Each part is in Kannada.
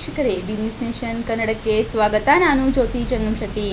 ವೀಕ್ಷಕರೇ, ಬಿ ನ್ಯೂಸ್ ನೇಷನ್ ಕನ್ನಡಕ್ಕೆ ಸ್ವಾಗತ. ನಾನು ಜ್ಯೋತಿ ಚಂಗಂಶೆಟ್ಟಿ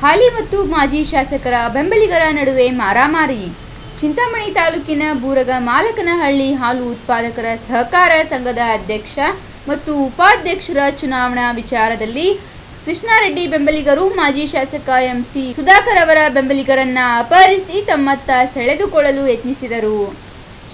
ಹಾಲಿ ಮತ್ತು ಮಾಜಿ ಶಾಸಕರ ಬೆಂಬಲಿಗರ ನಡುವೆ ಮಾರಾಮಾರಿ. ಚಿಂತಾಮಣಿ ತಾಲೂಕಿನ ಬೂರಗ ಮಾಲಕನಹಳ್ಳಿ ಹಾಲು ಉತ್ಪಾದಕರ ಸಹಕಾರ ಸಂಘದ ಅಧ್ಯಕ್ಷ ಮತ್ತು ಉಪಾಧ್ಯಕ್ಷರ ಚುನಾವಣಾ ವಿಚಾರದಲ್ಲಿ ಕೃಷ್ಣಾರೆಡ್ಡಿ ಬೆಂಬಲಿಗರು, ಮಾಜಿ ಶಾಸಕ ಎಂಸಿ ಸುಧಾಕರ್ ಅವರ ಬೆಂಬಲಿಗರನ್ನ ಅಪಹರಿಸಿ ತಮ್ಮತ್ತ ಸೆಳೆದುಕೊಳ್ಳಲು ಯತ್ನಿಸಿದರು.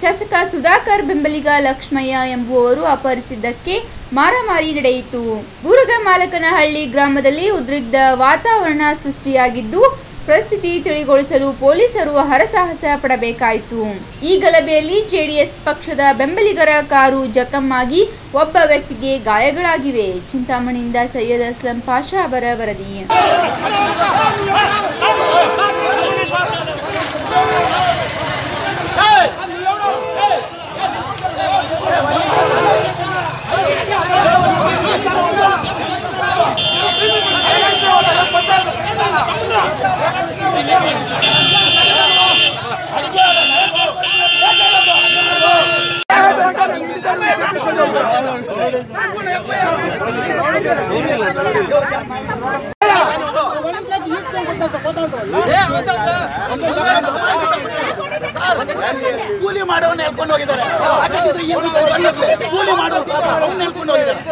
ಶಾಸಕ ಸುಧಾಕರ್ ಬೆಂಬಲಿಗ ಲಕ್ಷ್ಮಯ್ಯ ಎಂಬುವವರು ಅಪಹರಿಸಿದ್ದಕ್ಕೆ ಮಾರಾಮಾರಿ ನಡೆಯಿತು. ಬೂರಗ ಮಾಲಕನಹಳ್ಳಿ ಗ್ರಾಮದಲ್ಲಿ ಉದ್ರಿಕ್ತ ವಾತಾವರಣ ಸೃಷ್ಟಿಯಾಗಿದ್ದು, ಪರಿಸ್ಥಿತಿ ತಿಳಿಗೊಳಿಸಲು ಪೊಲೀಸರು ಹರಸಾಹಸ ಪಡಬೇಕಾಯಿತು. ಈ ಗಲಭೆಯಲ್ಲಿ ಜೆಡಿಎಸ್ ಪಕ್ಷದ ಬೆಂಬಲಿಗರ ಕಾರು ಜಖಮ್ಮಾಗಿ ಒಬ್ಬ ವ್ಯಕ್ತಿಗೆ ಗಾಯಗಳಾಗಿವೆ. ಚಿಂತಾಮಣಿಯಿಂದ ಸೈಯದ್ ಅಸ್ಲಂ ಪಾಷಾ ಅವರ ವರದಿ. ಕೂಲಿ ಮಾಡೋನ್ ಹೇಳ್ಕೊಂಡು ಹೋಗಿದ್ದಾರೆ. ಕೂಲಿ ಮಾಡೋ ಅವ್ನು ಹೇಳ್ಕೊಂಡು ಹೋಗಿದ್ದಾರೆ.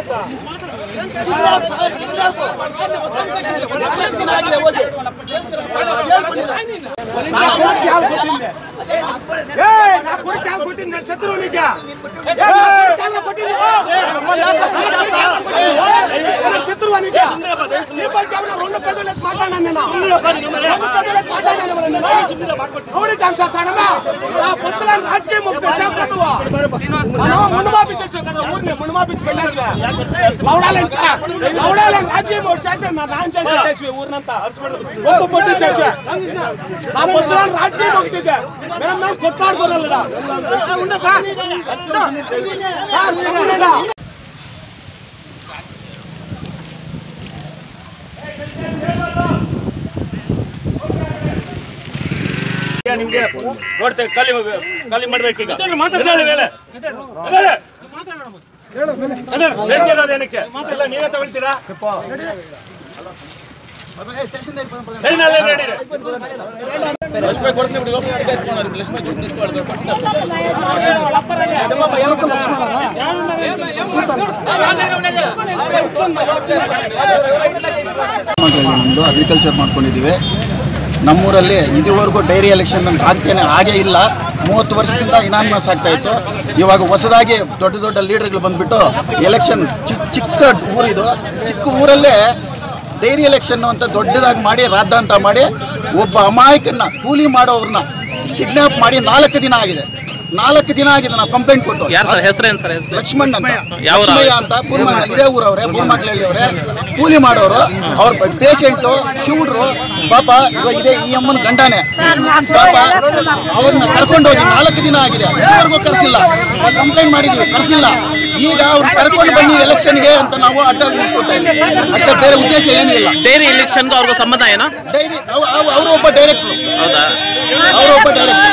ಮುಖದೊಳಗೆ ಮಾತಾಡಣ್ಣ ಮುಖದೊಳಗೆ ಮಾತಾಡಣ್ಣ ನೋಡಿ ಚಾಂಚಾಚಣಮ್ಮ ಆ ಪುತ್ರ ರಾಜಕೀಯ ಮುಕ್ತ ಶಾಸಕತ್ವ ನಾವು ಮುಣಮಾಪಿ ಚರ್ಚಕತ್ವ ಊರ್ನೆ ಮುಣಮಾಪಿ ಬೆಳ್ಳಾಶ ಅವಡಾಲಂ ಚಾ ಅವಡಾಲಂ ರಾಜಕೀಯ ಮುಕ್ತ ಶಾಸಕ ನಾನು ಚಾಂಚಾಚಣೆ ಊರ್ನಂತ ಒಬ್ಬ ಪಟ್ಟಿ ಚಾಚೆ ಆ ಪುತ್ರ ರಾಜಕೀಯ ಮುಕ್ತ ಇದೆ ಮೇಡಮ್ ನಾವು ಕೊತ್ತಾಡ್ಕೊರಲ್ಲ ಉಂಡಪ್ಪ ಸರ್ ಮಾಡ್ಬೇಕೀಗ ನೋಡ್ತೇವೆ ಮೇಲೆ. ಎದ್ದೇಳಿ. ಮಾಡ್ಬೇಕು ಈಗ. ಏನಕ್ಕೆ? ಎಲ್ಲ ನೀವೇ ತಗೊಳ್ತೀರಾ? ಅಲ್ಲೇ ನಡೀರಿ. ನಮ್ಮದು ಅಗ್ರಿಕಲ್ಚರ್ ಮಾಡ್ಕೊಂಡಿದ್ದೀವಿ. ನಮ್ಮೂರಲ್ಲಿ ಇದುವರೆಗೂ ಡೈರಿ ಎಲೆಕ್ಷನ್ ನನಗೆ ಆಗ್ತೇನೆ ಹಾಗೇ ಇಲ್ಲ. ಮೂವತ್ತು ವರ್ಷದಿಂದ ಇನಾನ್ಮಸ್ ಆಗ್ತಾ ಇತ್ತು. ಇವಾಗ ಹೊಸದಾಗಿ ದೊಡ್ಡ ದೊಡ್ಡ ಲೀಡರ್ಗಳು ಬಂದ್ಬಿಟ್ಟು ಎಲೆಕ್ಷನ್ ಚಿಕ್ಕ ಚಿಕ್ಕ ಊರಿದು ಚಿಕ್ಕ ಊರಲ್ಲೇ ಡೈರಿ ಎಲೆಕ್ಷನ್ನು ಅಂತ ದೊಡ್ಡದಾಗಿ ಮಾಡಿ ರಾದ್ದಾಂತ ಮಾಡಿ ಒಬ್ಬ ಅಮಾಯಕನ್ನ ಕೂಲಿ ಮಾಡೋವ್ರನ್ನ ಕಿಡ್ನಾಪ್ ಮಾಡಿ ನಾಲ್ಕು ದಿನ ಆಗಿದೆ. ನಾಲ್ಕು ದಿನ ಆಗಿದೆ ನಾವು ಕಂಪ್ಲೇಂಟ್ ಕೊಟ್ಟು. ಯಾರು ಸರ್? ಹೆಸರೇನು ಸರ್? ಹೆಸರು? ಲಕ್ಷ್ಮಣ್ ಅಂತ. ಯಾವ ಊರು? ಲಕ್ಷ್ಮಯ್ಯ ಅಂತ ಪೂರ್ವ ಇದೇ ಊರವ್ರೆ ಬೂರ್ಮಕ್ಳಲ್ಲಿ ಅವರೇ. ಕೂಲಿ ಮಾಡೋರು ಅವ್ರ ಪೇಷಂಟು ಕಿವುಡ್ರು ಪಾಪ ಇವಾಗ ಇದೆ ಈ ಅಮ್ಮನ ಗಂಡನೇ. ಪಾಪ ಅವ್ರನ್ನ ಕರ್ಕೊಂಡು ಹೋಗಿ ನಾಲ್ಕು ದಿನ ಆಗಿದೆ. ಇದುವರೆಗೂ ಕರೆಸಿಲ್ಲ. ಕಂಪ್ಲೇಂಟ್ ಮಾಡಿದ್ವಿ ಕರೆಸಿಲ್ಲ. ಈಗ ಅವ್ರು ಕರ್ಕೊಂಡು ಬನ್ನಿ ಎಲೆಕ್ಷನ್ಗೆ ಅಂತ ನಾವು ಅಡ್ಡ ಅಷ್ಟೇ ಬೇರೆ ಉದ್ದೇಶ ಏನಿಲ್ಲ ಡೈರಿ ಎಲೆಕ್ಷನ್ಗೂ ಅವ್ರಿಗೂ ಸಂಬಂಧ ಏನೋ? ಡೈರಿ ಅವರು ಒಬ್ಬ ಡೈರೆಕ್ಟ್ರು ಹೌದಾ? ಒಬ್ಬ ಡೈರೆಕ್ಟರ್